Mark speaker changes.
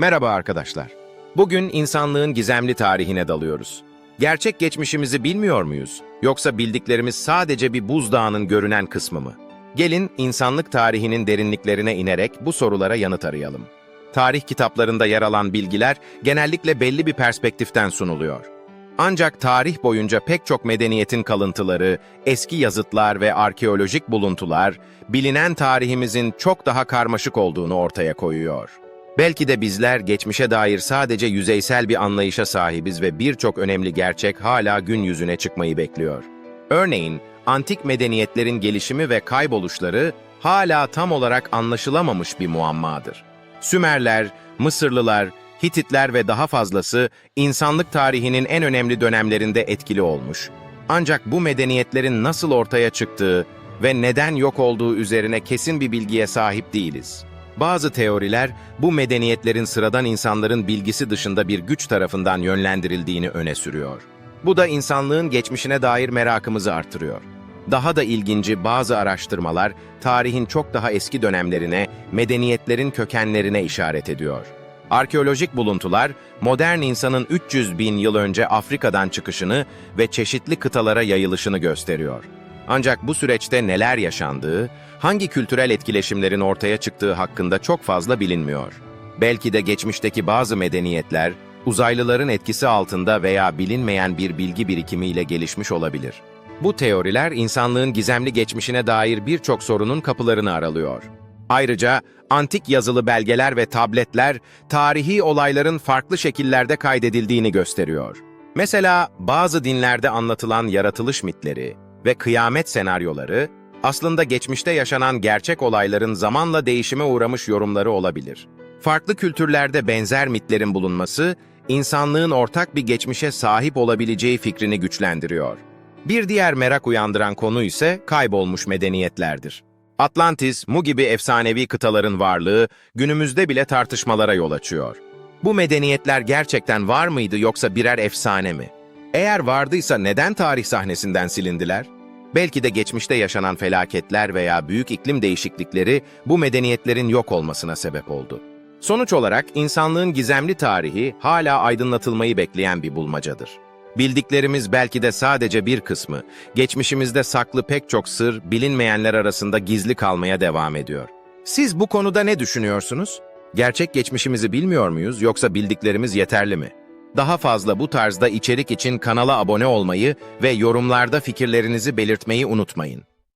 Speaker 1: Merhaba arkadaşlar. Bugün insanlığın gizemli tarihine dalıyoruz. Gerçek geçmişimizi bilmiyor muyuz? Yoksa bildiklerimiz sadece bir buzdağının görünen kısmı mı? Gelin insanlık tarihinin derinliklerine inerek bu sorulara yanıt arayalım. Tarih kitaplarında yer alan bilgiler genellikle belli bir perspektiften sunuluyor. Ancak tarih boyunca pek çok medeniyetin kalıntıları, eski yazıtlar ve arkeolojik buluntular, bilinen tarihimizin çok daha karmaşık olduğunu ortaya koyuyor. Belki de bizler geçmişe dair sadece yüzeysel bir anlayışa sahibiz ve birçok önemli gerçek hala gün yüzüne çıkmayı bekliyor. Örneğin, antik medeniyetlerin gelişimi ve kayboluşları hala tam olarak anlaşılamamış bir muammadır. Sümerler, Mısırlılar, Hititler ve daha fazlası insanlık tarihinin en önemli dönemlerinde etkili olmuş. Ancak bu medeniyetlerin nasıl ortaya çıktığı ve neden yok olduğu üzerine kesin bir bilgiye sahip değiliz. Bazı teoriler bu medeniyetlerin sıradan insanların bilgisi dışında bir güç tarafından yönlendirildiğini öne sürüyor. Bu da insanlığın geçmişine dair merakımızı artırıyor. Daha da ilginci bazı araştırmalar tarihin çok daha eski dönemlerine, medeniyetlerin kökenlerine işaret ediyor. Arkeolojik buluntular, modern insanın 300 bin yıl önce Afrika'dan çıkışını ve çeşitli kıtalara yayılışını gösteriyor. Ancak bu süreçte neler yaşandığı, hangi kültürel etkileşimlerin ortaya çıktığı hakkında çok fazla bilinmiyor. Belki de geçmişteki bazı medeniyetler, uzaylıların etkisi altında veya bilinmeyen bir bilgi birikimiyle gelişmiş olabilir. Bu teoriler insanlığın gizemli geçmişine dair birçok sorunun kapılarını aralıyor. Ayrıca antik yazılı belgeler ve tabletler tarihi olayların farklı şekillerde kaydedildiğini gösteriyor. Mesela bazı dinlerde anlatılan yaratılış mitleri ve kıyamet senaryoları aslında geçmişte yaşanan gerçek olayların zamanla değişime uğramış yorumları olabilir. Farklı kültürlerde benzer mitlerin bulunması, insanlığın ortak bir geçmişe sahip olabileceği fikrini güçlendiriyor. Bir diğer merak uyandıran konu ise kaybolmuş medeniyetlerdir. Atlantis, Mu gibi efsanevi kıtaların varlığı günümüzde bile tartışmalara yol açıyor. Bu medeniyetler gerçekten var mıydı yoksa birer efsane mi? Eğer vardıysa neden tarih sahnesinden silindiler? Belki de geçmişte yaşanan felaketler veya büyük iklim değişiklikleri bu medeniyetlerin yok olmasına sebep oldu. Sonuç olarak insanlığın gizemli tarihi hala aydınlatılmayı bekleyen bir bulmacadır. Bildiklerimiz belki de sadece bir kısmı, geçmişimizde saklı pek çok sır, bilinmeyenler arasında gizli kalmaya devam ediyor. Siz bu konuda ne düşünüyorsunuz? Gerçek geçmişimizi bilmiyor muyuz yoksa bildiklerimiz yeterli mi? Daha fazla bu tarzda içerik için kanala abone olmayı ve yorumlarda fikirlerinizi belirtmeyi unutmayın.